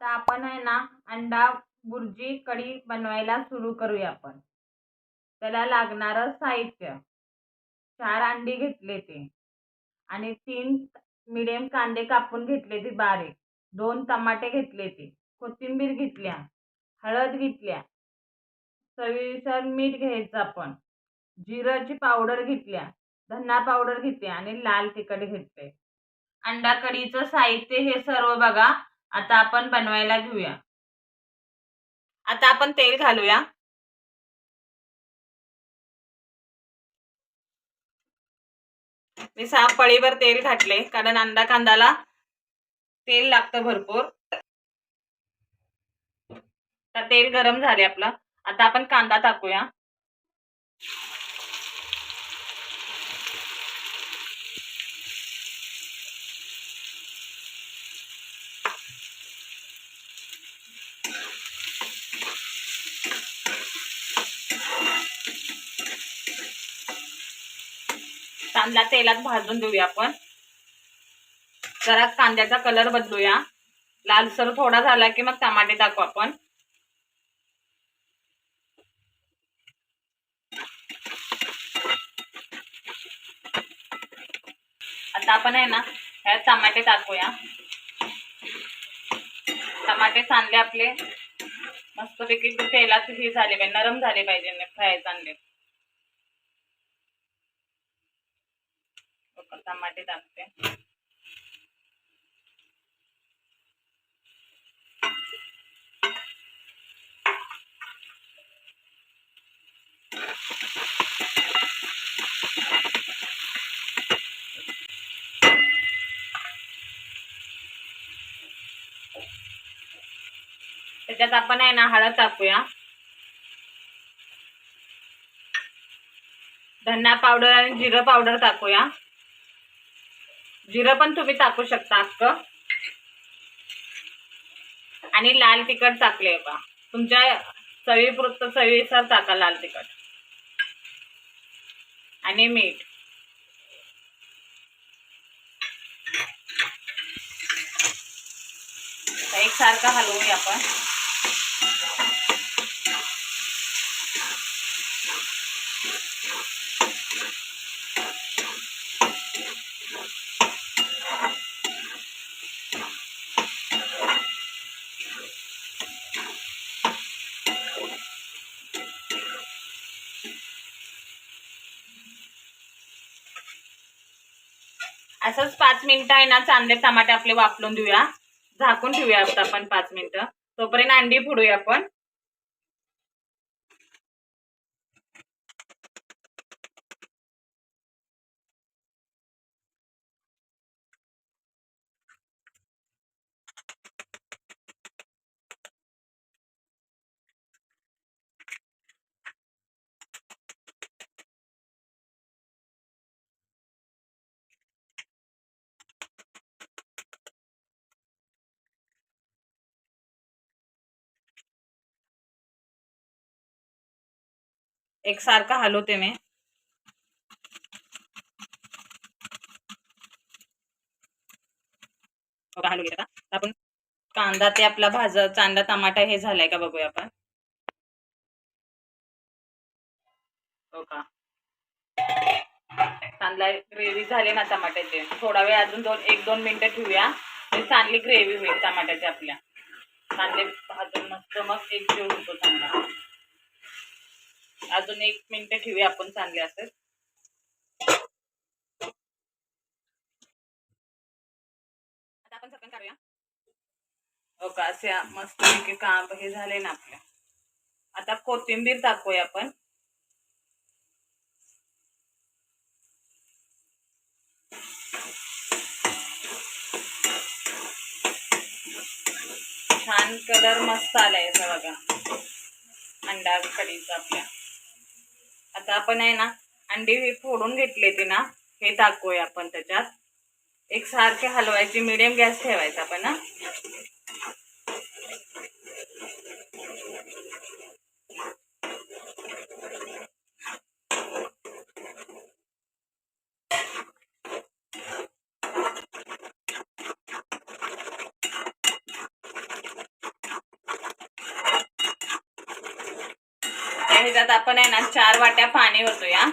आता आपण आहे ना अंडा बुर्जी कढी बनवायला सुरू करूया आपण. त्याला लागणारं साहित्य. चार अंडी घेतले ते. आणि तीन मिडियम कांदे कापून घेतले ते बारीक. दोन टमाटे घेतले ते. कोथिंबीर घेतल्या. हळद घेतल्या. चवीनुसार मीठ घ्यायचं आपण. जिराची पावडर घेतल्या. धना पावडर घेतली आणि लाल तिखट घेतले. अंडा कढीचं साहित्य हे सर्व बघा. आता आपण बनवायला घेऊया. आता आपण तेल घालूया. मी सहा पळीवर तेल घातले कारण अंडा कांदाला तेल लागतं भरपूर. आता तेल गरम झाले आपलं. आता आपण कांदा टाकूया. कांदा तेलात भाजून देऊया आपण. जरा कांद्याचा कलर बदलूया. लालसर थोडा झाला की मग टमाटे टाकू आपण. आता आपण आहे ना ह्यात टमाटे टाकूया. टमाटे चांगले आपले मस्तपैकी तेलात हे झाले पाहिजे नरम झाले पाहिजे फ्राय चांगले. टमाटे टाकते. त्याच्यात आपण आहे ना हळद टाकूया. धना पावडर आणि जिरं पावडर टाकूया. जिरं पण तुम्ही टाकू शकता अक्क आणि लाल तिखट टाकले बा. तुमच्या चवीपुरत चवीनुसार टाका लाल तिखट. आणि मीठ. एकसारखं हलवूया आपण. असंच पाच मिनिटं आहे ना चांदे टमाटे आपले वापरून देऊया झाकून ठेवूया आता आपण पाच मिनिटं. तोपर्यंत अंडी फोडूया आपण. एकसारखा हलवते मी. हलू घेता आपण कांदा ते आपला भाज कांदा टमाटा हे झालाय का बघूया आपण. हो का? चांगला ग्रेव्ही झाली ना टमाट्याचे. थोडा वेळ अजून दोन एक दोन मिनिटं ठेवूया. चांगली ग्रेव्ही होईल टमाट्याची आपल्या. चांगले भाजून मस्त मग एक जीव होतो चांगला अजून एक मिनिट ठेवूया आपण चांगले असेल आता आपण झाकण काढूया. हो का? असे मस्त काम हे झाले ना आपल्या. आता कोथिंबीर टाकूया आपण. छान कलर मस्त आलाय बघा. अंडा कढीचा आपल्या. आता आपण आहे ना अंडी हे फोडून घेतले ते ना हे टाकूया आपण त्याच्यात. एक सारखे हलवायची मिडियम गॅस ठेवायचा आपण ना ह्याच्यात आपण आहे ना चार वाट्या पाणी होतो या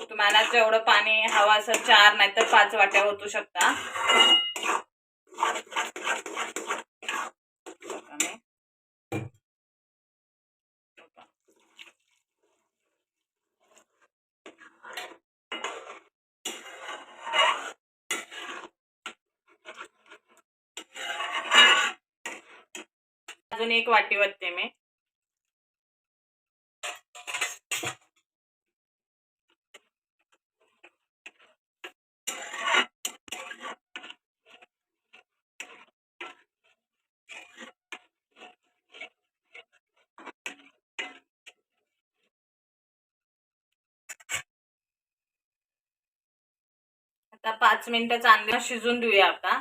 तुम्हाला जेवढं पाणी हवं असं चार नाही तर पाच वाट्या होतू शकता. अजून एक वाटी वरते मी. आता पाच मिनिटं चांगलं शिजून देऊया आता.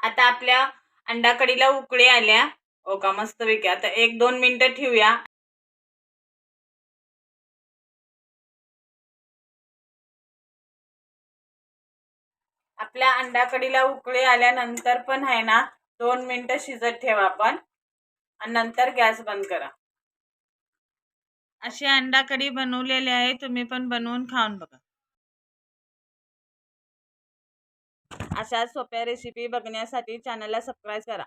आता आपल्या अंडाकडीला उकळी आल्या. हो का मस्त पैकी. आता एक दोन मिनिटं ठेवूया. आपल्या अंडाकडीला उकळी आल्यानंतर पण आहे ना दोन मिनिटं शिजत ठेवा आपण. आणि नंतर गॅस बंद करा. अशी अंडा कढी बनवलेली आहे तुम्ही पण बनवून खाऊन बघा. अशा सोप्या रेसिपी बघण्यासाठी चॅनलला सबस्क्राईब करा.